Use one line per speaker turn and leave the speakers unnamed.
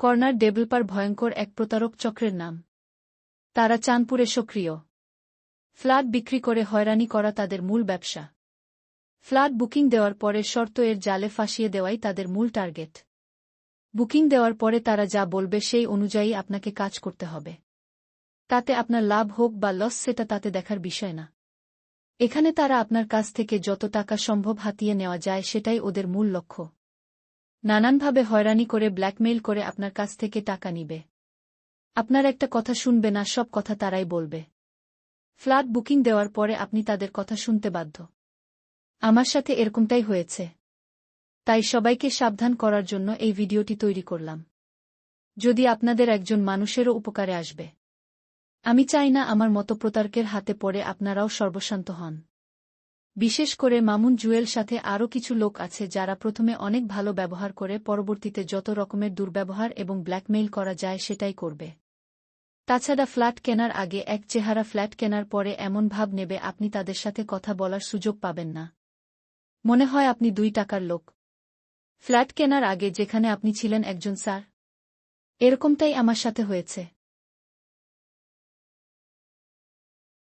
Corner developer ভয়ঙ্কর এক প্রতারক চক্রের নাম। তারা চাঁদপুরে সক্রিয়। ফ্ল্যাট বিক্রি করে হয়রানি করা তাদের মূল ব্যবসা। ফ্ল্যাট বুকিং দেওয়ার পরে শর্ত এর জালে ফাঁসিয়ে দেওয়াই তাদের মূল টার্গেট। বুকিং দেওয়ার পরে তারা যা বলবে সেই অনুযায়ী আপনাকে কাজ করতে হবে। তাতে আপনার লাভ হোক বা লস সেটা তাতে দেখার বিষয় না। এখানে তারা আপনার কাছ থেকে যত টাকা সম্ভব হাতিয়ে নেওয়া যায় সেটাই ওদের মূল লক্ষ্য। নানানভাবে হয়রানি করে ব্ল্যাকমেইল করে আপনার কাছ থেকে টাকা নিবে। আপনার একটা কথা শুনবে না, সব কথা তারাই বলবে। ফ্ল্যাট বুকিং দেওয়ার পরে আপনি তাদের কথা শুনতে বাধ্য। আমার সাথে এরকমটাই হয়েছে। তাই সবাইকে সাবধান করার জন্য এই ভিডিওটি তৈরি করলাম। যদি আপনাদের একজন মানুষেরও উপকারে আসবে। আমি চাই না আমার মতো প্রতারকের হাতে পড়ে আপনারাও সর্বশান্ত হন। বিশেষ করে মামুন জুয়েল সাথে আরও কিছু লোক আছে যারা প্রথমে অনেক ভালো ব্যবহার করে পরবর্তীতে যত রকমের দুর্ব্যবহার এবং ব্ল্যাকমেইল করা যায় সেটাই করবে। তাছাড়া ফ্ল্যাট কেনার আগে এক চেহারা ফ্ল্যাট কেনার পরে এমন ভাব নেবে আপনি তাদের সাথে কথা বলার সুযোগ পাবেন না। মনে হয় আপনি দুই টাকার লোক। ফ্ল্যাট কেনার আগে যেখানে আপনি ছিলেন একজন স্যার। এরকমটাই আমার সাথে হয়েছে।